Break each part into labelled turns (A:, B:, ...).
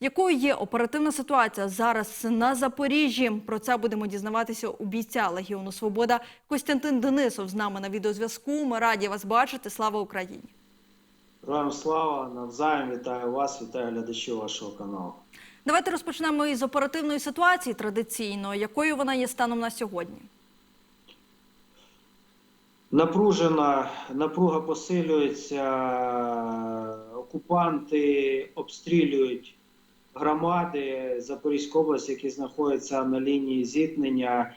A: Якою є оперативна ситуація зараз на Запоріжжі? Про це будемо дізнаватися у бійця Легіону Свобода Костянтин Денисов з нами на відеозв'язку. Ми раді вас бачити. Слава Україні!
B: Героям слава, навзаєм вітаю вас, вітаю глядачів вашого каналу.
A: Давайте розпочнемо із оперативної ситуації традиційно. Якою вона є станом на сьогодні?
B: Напружена, напруга посилюється, окупанти обстрілюють громади Запорізької області, які знаходяться на лінії зіткнення.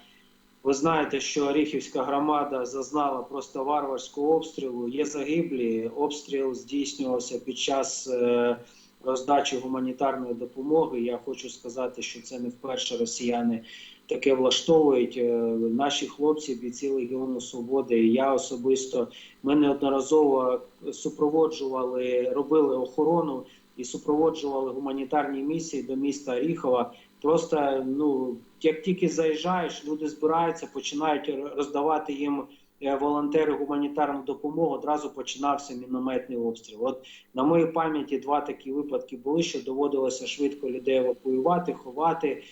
B: Ви знаєте, що Оріхівська громада зазнала просто варварського обстрілу. Є загиблі. Обстріл здійснювався під час е, роздачі гуманітарної допомоги. Я хочу сказати, що це не вперше росіяни таке влаштовують. Е, Наші хлопці, бійці Легіону Свободи, я особисто ми неодноразово супроводжували, робили охорону і супроводжували гуманітарні місії до міста Оріхова. Просто ну як тільки заїжджаєш, люди збираються, починають роздавати їм е, волонтери гуманітарну допомогу. Одразу починався мінометний обстріл. От на моїй пам'яті два такі випадки були, що доводилося швидко людей евакуювати, ховати.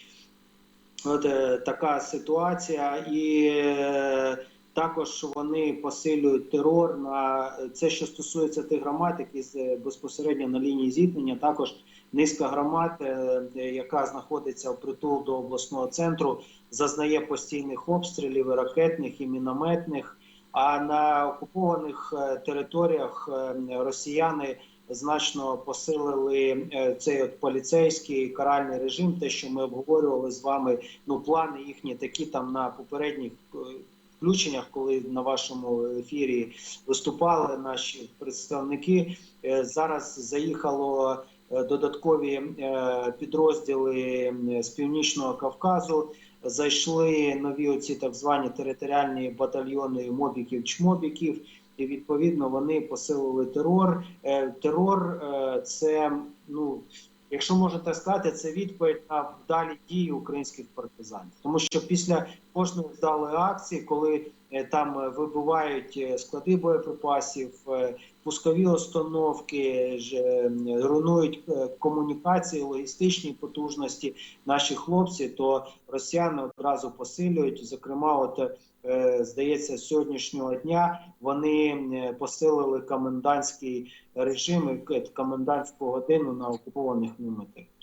B: От е, така ситуація, і е, також вони посилюють терор на це, що стосується тих громад, які з- безпосередньо на лінії зіткнення. Також низка громад, е, яка знаходиться в притул до обласного центру, зазнає постійних обстрілів і ракетних і мінометних. А на окупованих е, територіях е, росіяни значно посилили е, цей от поліцейський каральний режим. Те, що ми обговорювали з вами, ну плани їхні такі там на попередніх е, включеннях, коли на вашому ефірі виступали наші представники. Е, Зараз заїхало е, додаткові е, підрозділи з північного Кавказу. Зайшли нові оці так звані територіальні батальйони мобіків чмобіків, і відповідно вони посилили терор. Терор це ну. Якщо можна так сказати, це відповідь на вдалі дії українських партизанів, тому що після кожної вдалої акції, коли е, там вибувають вибивають е, склади боєприпасів, е, пускові установки, руйнують е, комунікації, логістичні потужності наші хлопці, то росіяни одразу посилюють. Зокрема, от е, здається, з сьогоднішнього дня вони е, посилили комендантський режим і комендантську годину на окупованих територіях.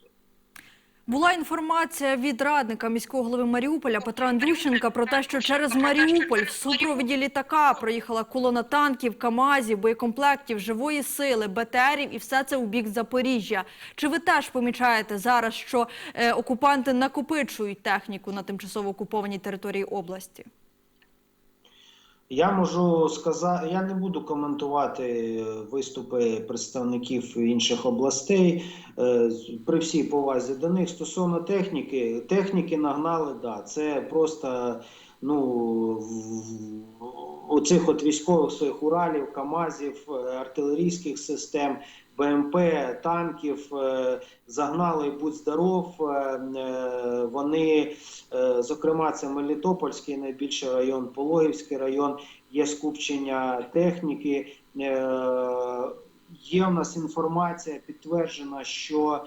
A: Була інформація від радника міського голови Маріуполя Петра Андрющенка про те, що через Маріуполь в супроводі літака проїхала колона танків, камазів, боєкомплектів, живої сили, БТРів і все це у бік Запоріжжя. Чи ви теж помічаєте зараз, що е, окупанти накопичують техніку на тимчасово окупованій території області?
B: Я можу сказати, я не буду коментувати виступи представників інших областей е, при всій повазі до них стосовно техніки. Техніки нагнали, да, це просто ну оцих от військових своїх уралів, камазів, е, артилерійських систем. БМП, танків е, загнали будь здоров. е, Вони, зокрема, це Мелітопольський найбільший район, Пологівський район, є скупчення техніки. Є у нас інформація підтверджена, що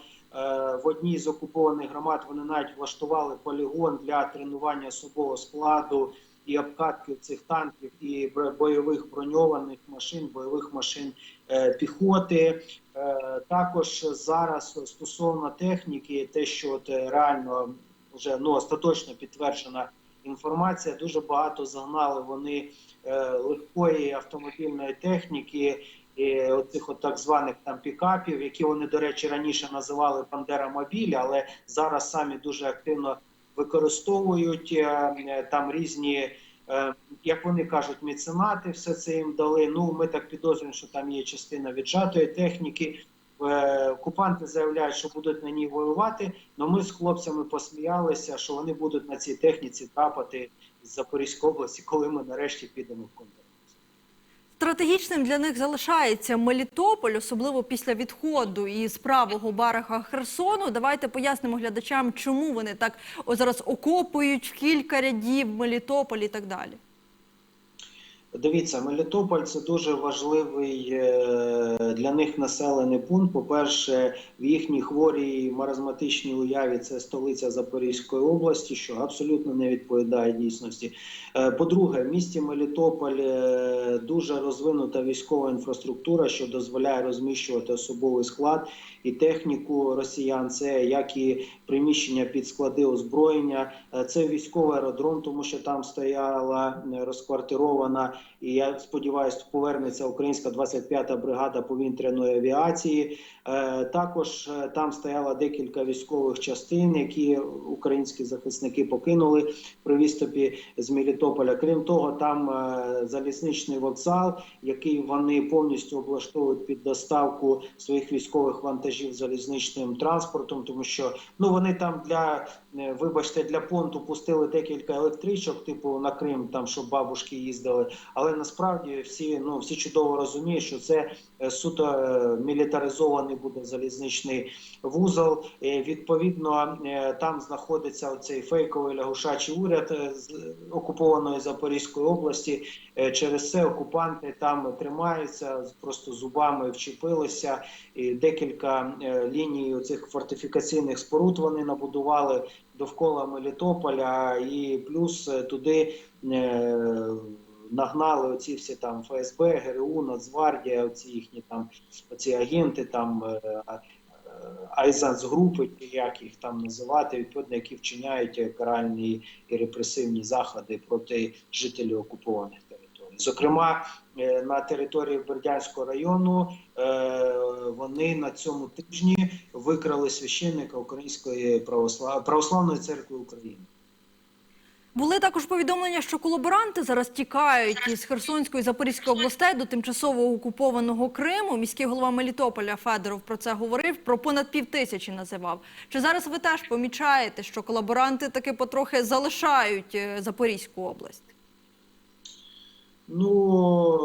B: в одній з окупованих громад вони навіть влаштували полігон для тренування особового складу і обкатки цих танків і бойових броньованих машин, бойових машин е, піхоти. Е, Також зараз стосовно техніки, те, що от е, реально вже ну остаточно підтверджена інформація, дуже багато загнали вони е, легкої автомобільної техніки. І оцих от так званих там пікапів, які вони, до речі, раніше називали Бандера Мобіль, але зараз самі дуже активно використовують е, е, там різні, е, як вони кажуть, меценати все це їм дали. Ну ми так підозрюємо, що там є частина віджатої техніки. Окупанти заявляють, що будуть на ній воювати. але ми з хлопцями посміялися, що вони будуть на цій техніці трапати з Запорізької області, коли ми нарешті підемо в контр.
A: Стратегічним для них залишається Мелітополь, особливо після відходу із правого берега Херсону. Давайте пояснимо глядачам, чому вони так зараз окопують кілька рядів Мелітополь і так далі.
B: Дивіться, Мелітополь це дуже важливий е, для них населений пункт. По-перше, в їхній хворій маразматичній уяві це столиця Запорізької області, що абсолютно не відповідає дійсності. Е, По-друге, в місті Мелітополь е, дуже розвинута військова інфраструктура, що дозволяє розміщувати особовий склад і техніку росіян. Це як і приміщення під склади озброєння, це військовий аеродром, тому що там стояла е, і я сподіваюся, повернеться українська 25-та бригада повітряної авіації. Е, Також е, там стояло декілька військових частин, які українські захисники покинули при відступі з Мелітополя. Крім того, там е, залізничний вокзал, який вони повністю облаштовують під доставку своїх військових вантажів залізничним транспортом, тому що ну вони там для вибачте для понту пустили декілька електричок, типу на Крим, там щоб бабушки їздили. Але насправді всі ну всі чудово розуміють, що це е, суто е, мілітаризований буде залізничний вузол. Е, Відповідно, там знаходиться оцей фейковий лягушачий уряд з окупованої Запорізької області. Через це окупанти там тримаються, просто зубами вчепилися. І декілька ліній цих фортифікаційних споруд вони набудували довкола Мелітополя, і плюс туди нагнали оці всі там ФСБ, ГРУ, Нацгвардія, оці їхні там оці агенти, там е, Айзанс-групи, чи як їх там називати, відповідно, які вчиняють е, каральні і репресивні заходи проти жителів окупованих територій. Зокрема, е, на території Бердянського району е, вони на цьому тижні викрали священника Української православ... православної церкви України.
A: Були також повідомлення, що колаборанти зараз тікають із Херсонської і Запорізької областей до тимчасово окупованого Криму. Міський голова Мелітополя Федоров про це говорив. Про понад пів тисячі називав. Чи зараз ви теж помічаєте, що колаборанти таки потрохи залишають е, Запорізьку область?
B: Ну,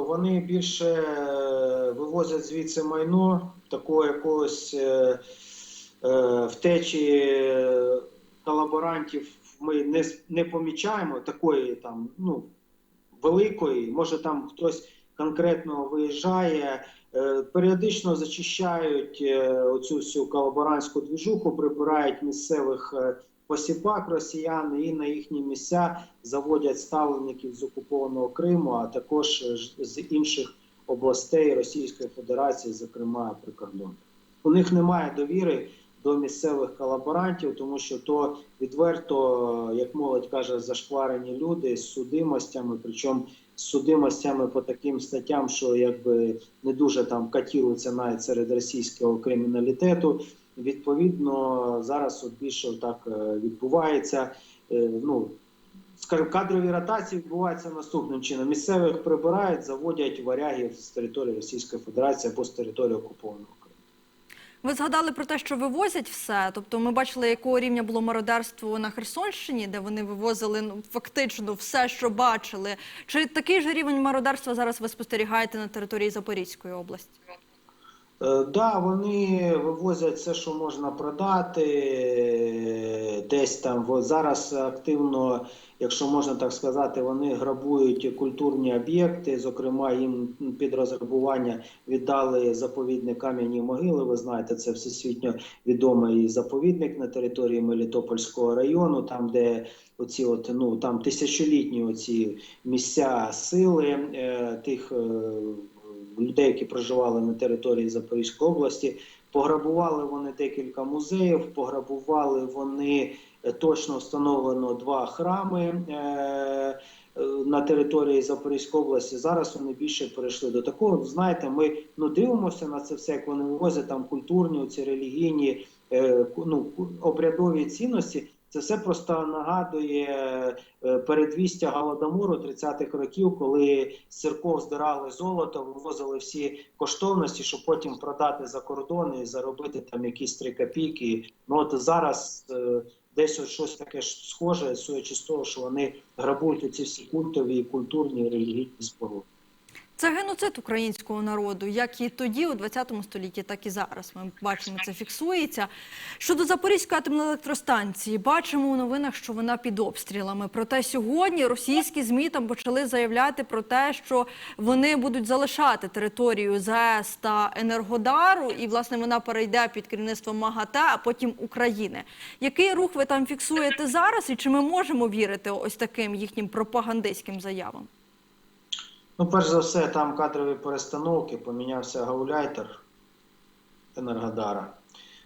B: вони більше е, вивозять звідси майно, такого якогось е, е, втечі е, колаборантів ми не, не помічаємо такої там, ну, великої. Може там хтось конкретно виїжджає, е, періодично зачищають е, оцю всю колаборантську двіжуху, прибирають місцевих е, посіпак росіян і на їхні місця заводять ставленників з окупованого Криму, а також з інших областей Російської Федерації, зокрема прикордонних. У них немає довіри до місцевих колаборантів, тому що то відверто, як молодь каже, зашкварені люди з судимостями, причому з судимостями по таким статтям, що якби не дуже там катілуться навіть серед російського криміналітету. Відповідно, зараз от більше так е, відбувається. Е, Ну, кадрові ротації відбуваються наступним чином: місцевих прибирають, заводять варягів з території Російської Федерації або з території окупованого.
A: Ви згадали про те, що вивозять все. Тобто, ми бачили, якого рівня було мародерство на Херсонщині, де вони вивозили ну, фактично все, що бачили. Чи такий же рівень мародерства зараз ви спостерігаєте на території Запорізької області?
B: Е, Да, вони вивозять все, що можна продати. Десь там зараз активно, якщо можна так сказати, вони грабують культурні об'єкти. Зокрема, їм під розграбування віддали заповідник кам'яні могили. Ви знаєте, це всесвітньо відомий заповідник на території Мелітопольського району, там де оці от ну там тисячолітні оці місця сили е, тих. е, людей, які проживали на території Запорізької області. Пограбували вони декілька музеїв, пограбували вони е, точно встановлено два храми е, е, на території Запорізької області. Зараз вони більше перейшли до такого. Знаєте, ми ну дивимося на це все, як вони вивозять там культурні, ці релігійні ну, обрядові цінності. Це все просто нагадує е, передвістя голодомору 30-х років, коли з церков здирали золото, вивозили всі коштовності, щоб потім продати за кордон і заробити там якісь три копійки. Ну от зараз е, десь от щось таке ж схоже, судячи з того, що вони грабують ці всі культові, культурні, релігійні споруди.
A: Це геноцид українського народу, як і тоді, у 20 столітті, так і зараз. Ми бачимо, це фіксується. Щодо Запорізької атомної електростанції, бачимо у новинах, що вона під обстрілами. Проте сьогодні російські змі там почали заявляти про те, що вони будуть залишати територію ЗАЕС та Енергодару, і власне вона перейде під керівництво МАГАТЕ, а потім України. Який рух ви там фіксуєте зараз, і чи ми можемо вірити ось таким їхнім пропагандистським заявам?
B: Ну, перш за все, там кадрові перестановки, помінявся гауляйтер Енергодара.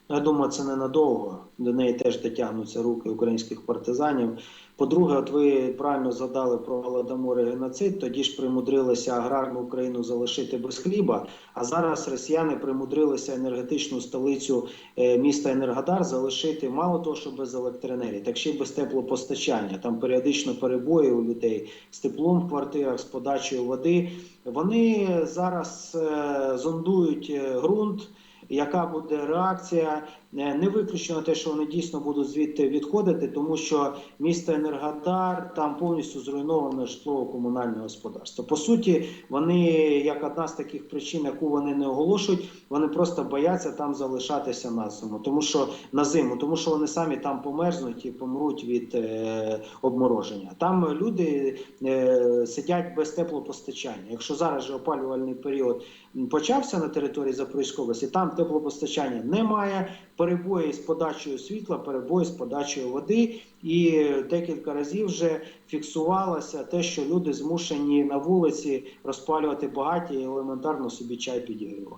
B: Я думаю, це ненадовго. До неї теж дотягнуться руки українських партизанів. По-друге, от ви правильно згадали про голодомор і геноцид. Тоді ж примудрилися аграрну Україну залишити без хліба. А зараз росіяни примудрилися енергетичну столицю е, міста Енергодар залишити мало того, що без електроенергії, так ще й без теплопостачання. Там періодично перебої у людей з теплом в квартирах, з подачею води. Вони зараз е, зондують е, ґрунт. Яка буде реакція? Е, Не виключено те, що вони дійсно будуть звідти відходити, тому що місто Енергодар там повністю зруйноване житлово-комунальне господарство. По суті, вони як одна з таких причин, яку вони не оголошують, вони просто бояться там залишатися на зиму, тому що на зиму, тому що вони самі там померзнуть і помруть від е, обмороження. Там люди е, сидять без теплопостачання. Якщо зараз же опалювальний період почався на території Запорізької області, там теплопостачання немає, перебої з подачею світла, перебої з подачею води, і декілька разів вже фіксувалося те, що люди змушені на вулиці розпалювати багаття і елементарно собі чай підігрівати.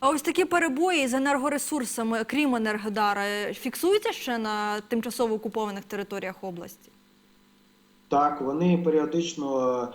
A: А ось такі перебої з енергоресурсами, крім Енергодара, фіксуються ще на тимчасово окупованих територіях області?
B: Так, вони періодично,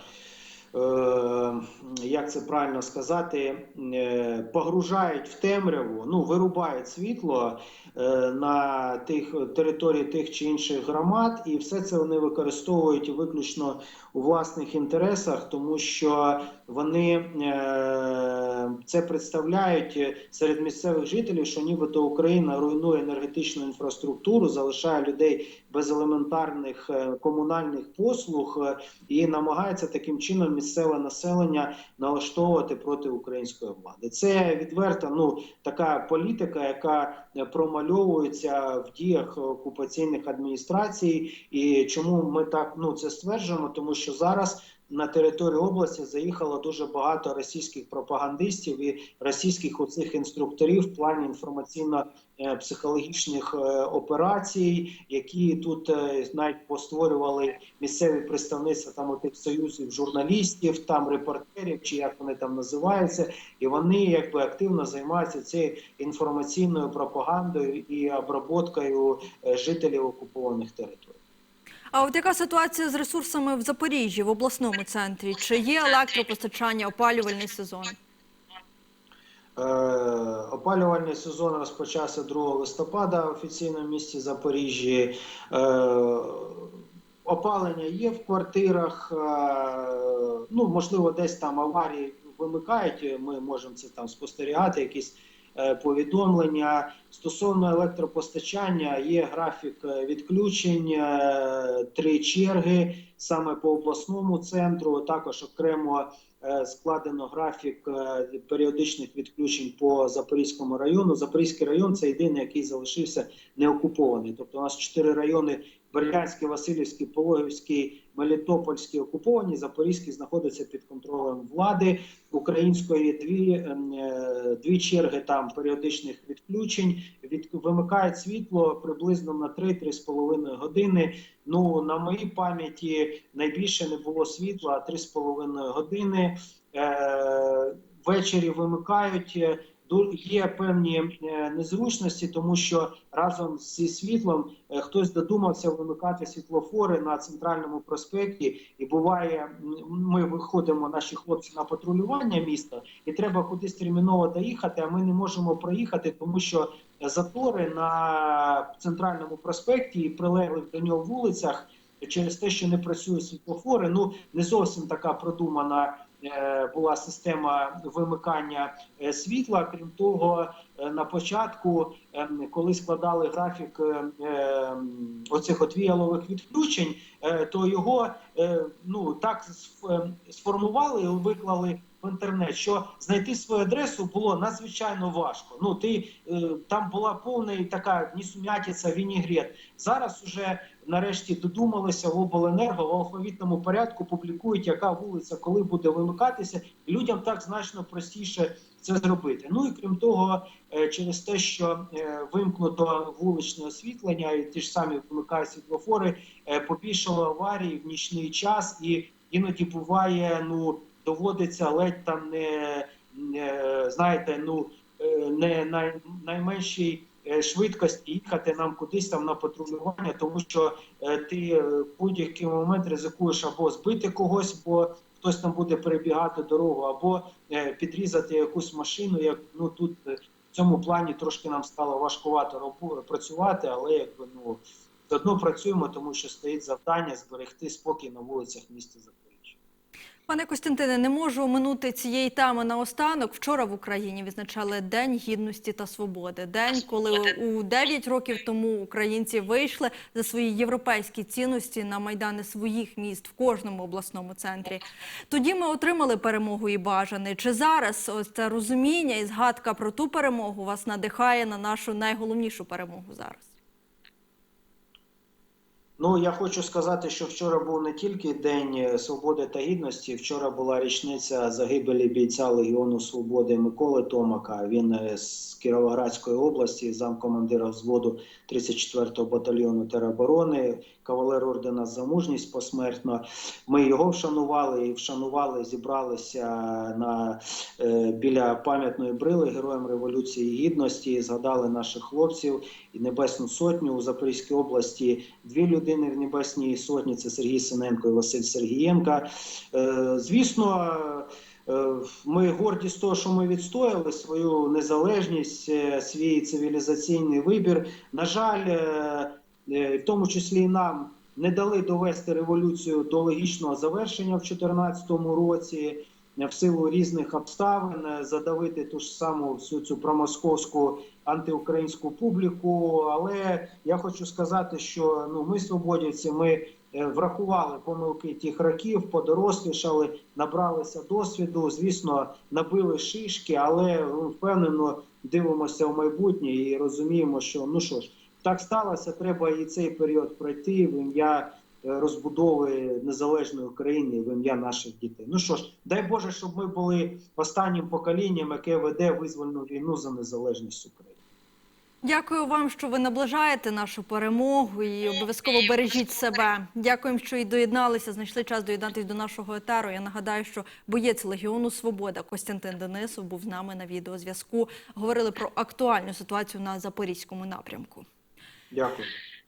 B: як це правильно сказати, е, погружають в темряву, ну, вирубають світло е, на тих території тих чи інших громад, і все це вони використовують виключно у власних інтересах, тому що вони е, це представляють серед місцевих жителів, що нібито Україна руйнує енергетичну інфраструктуру, залишає людей без елементарних е, комунальних послуг е, і намагається таким чином місцеве населення налаштовувати проти української влади. Це відверта ну така політика, яка е, промальовується в діях окупаційних адміністрацій. І чому ми так ну це стверджуємо? Тому що зараз. На територію області заїхало дуже багато російських пропагандистів і російських оцих інструкторів в плані інформаційно-психологічних е, операцій, які тут е, навіть постворювали місцеві представництва там отих союзів журналістів, там репортерів, чи як вони там називаються, і вони якби активно займаються цією інформаційною пропагандою і оброботкою е, жителів окупованих територій.
A: А от яка ситуація з ресурсами в Запоріжжі, в обласному центрі? Чи є електропостачання, опалювальний сезон?
B: Е, Опалювальний сезон розпочався 2 листопада офіційно в місті Запоріжжі. Е, Опалення є в квартирах. е, Ну, можливо, десь там аварії вимикають. Ми можемо це там спостерігати, якісь повідомлення. Стосовно електропостачання, є графік е, відключень, е, три черги саме по обласному центру. Також окремо е, складено графік е, періодичних відключень по Запорізькому району. Запорізький район це єдиний, який залишився неокупований. Тобто у нас чотири райони: Бердянський, Васильівський, Пологівський, Мелітопольський окуповані. Запорізький знаходиться під контролем влади української. Дві, ем, е, дві черги там періодичних відключень. Від вимикають світло приблизно на 3-3,5 години. Ну на моїй пам'яті найбільше не було світла 3,5 години. Е, ввечері вимикають. Е, Є певні е, незручності, тому що разом зі світлом е, хтось додумався вимикати світлофори на центральному проспекті. І буває, ми виходимо, наші хлопці на патрулювання міста, і треба кудись терміново доїхати. А ми не можемо проїхати, тому що затори на центральному проспекті і прилеглих до нього вулицях через те, що не працюють світлофори. Ну не зовсім така продумана була система вимикання е, світла. Крім того, е, на початку, е, коли складали графік е, е, оцих от віялових відключень, е, то його е, ну так е, сформували виклали в інтернет, що знайти свою адресу було надзвичайно важко. Ну ти е, там була повна така нісум'ятиця, вінігрет. Зараз уже нарешті додумалися в обленерго в алфавітному порядку публікують, яка вулиця коли буде вимикатися. І людям так значно простіше це зробити. Ну і крім того, е, через те, що е, вимкнуто вуличне освітлення, і ті ж самі вимикають світлофори, е, побільшало аварій в нічний час, і іноді буває, ну доводиться ледь там не, знаєте, ну не най, найменшій е, швидкості їхати нам кудись там на патрулювання, тому що е, ти е, будь-який момент ризикуєш або збити когось, бо хтось там буде перебігати дорогу, або е, підрізати якусь машину. Як ну тут е, в цьому плані трошки нам стало важкувато працювати, але якби ну одно працюємо, тому що стоїть завдання зберегти спокій на вулицях міста Запоріжжя.
A: Пане Костянтине, не можу оминути цієї теми наостанок. Вчора в Україні відзначали День гідності та свободи. День, коли у 9 років тому українці вийшли за свої європейські цінності на майдани своїх міст в кожному обласному центрі. Тоді ми отримали перемогу і бажане. Чи зараз ось це розуміння і згадка про ту перемогу вас надихає на нашу найголовнішу перемогу зараз?
B: Ну я хочу сказати, що вчора був не тільки День е, свободи та гідності. Вчора була річниця загибелі бійця Легіону Свободи Миколи Томака. Він е, з Кіровоградської області, замкомандира взводу 34-го батальйону тероборони, кавалер ордена за мужність посмертно. Ми його вшанували і вшанували, зібралися на е, біля пам'ятної брили героям революції гідності. Згадали наших хлопців і Небесну Сотню у Запорізькій області. Дві людини в Небесній Сотні це Сергій Синенко і Василь Сергієнка. Е, Звісно, е, ми горді з того, що ми відстояли свою незалежність, е, свій цивілізаційний вибір. На жаль, е, в тому числі і нам не дали довести революцію до логічного завершення в 2014 році. е, В силу різних обставин е, задавити ту ж саму всю цю промосковську антиукраїнську публіку. Але я хочу сказати, що ну ми свободівці, ми е, врахували помилки тих років, подорослішали, набралися досвіду. Звісно, набили шишки, але ну, впевнено дивимося в майбутнє і розуміємо, що ну що ж, так сталося. Треба і цей період пройти в ім'я е, розбудови незалежної України в ім'я наших дітей. Ну що ж, дай Боже, щоб ми були останнім поколінням, яке веде визвольну війну за незалежність України.
A: Дякую вам, що ви наближаєте нашу перемогу і обов'язково бережіть себе. Дякуємо, що і доєдналися, знайшли час доєднатися до нашого етеру. Я нагадаю, що боєць Легіону Свобода Костянтин Денисов був з нами на відеозв'язку. Говорили про актуальну ситуацію на запорізькому напрямку.
B: Дякую.